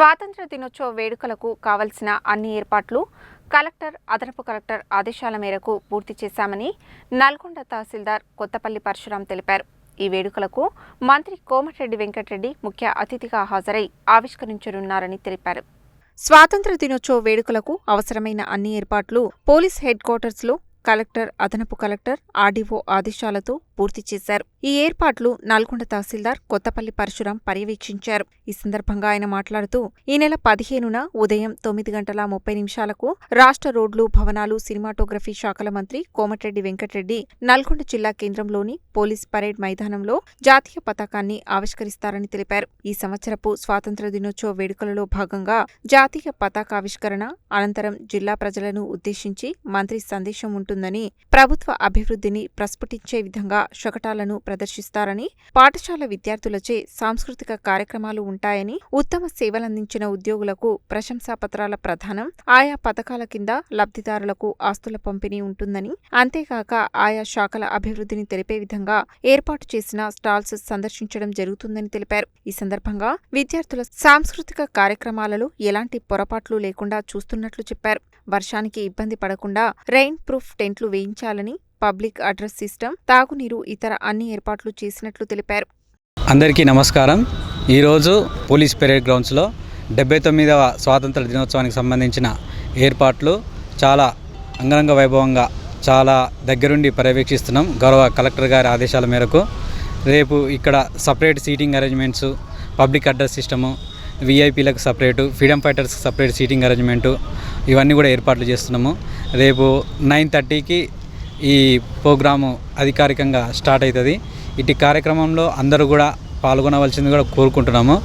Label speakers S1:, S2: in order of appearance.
S1: స్వాతంత్ర దినోత్సవ వేడుకలకు కావలసిన అన్ని ఏర్పాట్లు కలెక్టర్ అదనపు కలెక్టర్ ఆదేశాల మేరకు పూర్తి చేశామని నల్గొండ తహసీల్దార్ కొత్తపల్లి పరశురాం తెలిపారు. ఈ వేడుకలకు మంత్రి కోమటిరెడ్డి వెంకటరెడ్డి ముఖ్య అతిథిగా హాజరై ఆవిష్కరించనున్నారని తెలిపారు. స్వాతంత్ర దినోత్సవ వేడుకలకు అవసరమైన అన్ని ఏర్పాట్లు పోలీస్ హెడ్ క్వార్టర్స్లో కలెక్టర్ అదనపు కలెక్టర్ ఆర్డీఓ ఆదేశాలతో పూర్తి చేశారు. ఈ ఏర్పాట్లు నల్గొండ తహసీల్దార్ కొత్తపల్లి పరశురాం పర్యవేక్షించారు. ఈ సందర్భంగా ఆయన మాట్లాడుతూ ఈ నెల పదిహేనున ఉదయం తొమ్మిది గంటల ముప్పై నిమిషాలకు రాష్ట్ర రోడ్లు భవనాలు సినిమాటోగ్రఫీ శాఖల మంత్రి కోమటిరెడ్డి వెంకటరెడ్డి నల్గొండ జిల్లా కేంద్రంలోని పోలీస్ పరేడ్ మైదానంలో జాతీయ పతాకాన్ని ఆవిష్కరిస్తారని తెలిపారు. ఈ సంవత్సరపు స్వాతంత్ర దినోత్సవ వేడుకలలో భాగంగా జాతీయ పతాకావిష్కరణ అనంతరం జిల్లా ప్రజలను ఉద్దేశించి మంత్రి సందేశం ఉంటుందని ప్రభుత్వ అభివృద్ధిని ప్రస్ఫుటించే విధంగా శకటాలను ప్రదర్శిస్తారని పాఠశాల విద్యార్థులచే సాంస్కృతిక కార్యక్రమాలు ఉంటాయని ఉత్తమ సేవలందించిన ఉద్యోగులకు ప్రశంసాపత్రాల ప్రధానం ఆయా పథకాల కింద లబ్ధిదారులకు ఆస్తుల పంపిణీ ఉంటుందని అంతేకాక ఆయా శాఖల అభివృద్ధిని తెలిపే విధంగా ఏర్పాటు చేసిన స్టాల్స్ సందర్శించడం జరుగుతుందని తెలిపారు. ఈ సందర్భంగా విద్యార్థుల సాంస్కృతిక కార్యక్రమాలలో ఎలాంటి పొరపాట్లు లేకుండా చూస్తున్నట్లు చెప్పారు. వర్షానికి ఇబ్బంది పడకుండా రెయిన్ ప్రూఫ్ టెంట్లు వేయించాలని పబ్లిక్ అడ్రస్ సిస్టమ్ తాగునీరు ఇతర అన్ని ఏర్పాట్లు చేసినట్లు తెలిపారు.
S2: అందరికీ నమస్కారం. ఈరోజు పోలీస్ పెరేడ్ గ్రౌండ్స్లో డెబ్బై తొమ్మిదవ స్వాతంత్ర దినోత్సవానికి సంబంధించిన ఏర్పాట్లు చాలా అంగరంగ వైభవంగా చాలా దగ్గరుండి పర్యవేక్షిస్తున్నాం. గౌరవ కలెక్టర్ గారి ఆదేశాల మేరకు రేపు ఇక్కడ separate seating arrangements public address system విఐపీలకు separate freedom ఫైటర్స్కి సపరేట్ సీటింగ్ అరేంజ్మెంటు ఇవన్నీ కూడా ఏర్పాట్లు చేస్తున్నాము. రేపు నైన్ థర్టీకి ఈ ప్రోగ్రాము అధికారికంగా స్టార్ట్ అవుతుంది. ఇటు కార్యక్రమంలో అందరూ కూడా పాల్గొనవలసింది కూడా కోరుకుంటున్నాము.